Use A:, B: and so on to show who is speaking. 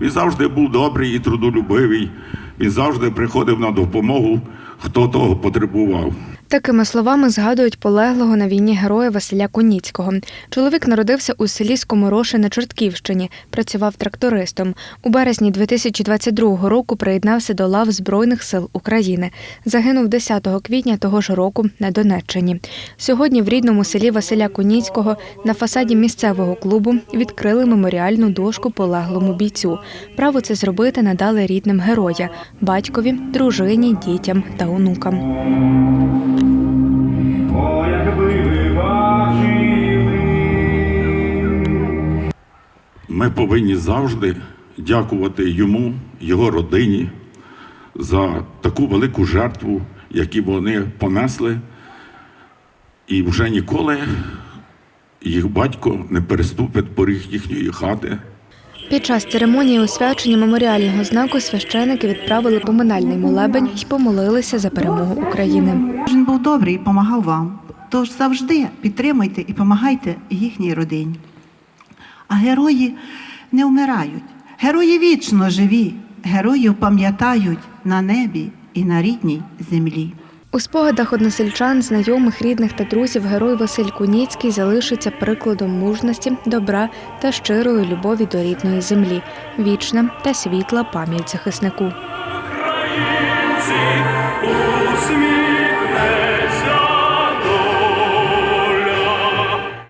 A: Він завжди був добрий і трудолюбивий. Він завжди приходив на допомогу, хто того потребував.
B: Такими словами згадують полеглого на війні героя Василя Куніцького. Чоловік народився у селі Скомороши на Чортківщині, працював трактористом. У березні 2022 року приєднався до лав Збройних сил України. Загинув 10 квітня того ж року на Донеччині. Сьогодні в рідному селі Василя Куніцького на фасаді місцевого клубу відкрили меморіальну дошку полеглому бійцю. Право це зробити надали рідним героя батькові, дружині, дітям та онукам.
A: Ми повинні завжди дякувати йому, його родині за таку велику жертву, яку вони понесли. І вже ніколи їх батько не переступить поріг їхньої хати.
B: Під час церемонії освячення меморіального знаку священики відправили поминальний молебень і помолилися за перемогу України.
C: Він був добрий і допомагав вам. Тож завжди підтримуйте і допомагайте їхній родині. А герої не вмирають. Герої вічно живі. Героїв пам'ятають на небі і на рідній землі.
B: У спогадах односельчан, знайомих, рідних та друзів герой Василь Куніцький залишиться прикладом мужності, добра та щирої любові до рідної землі, вічна та світла пам'ять захиснику.
D: Українці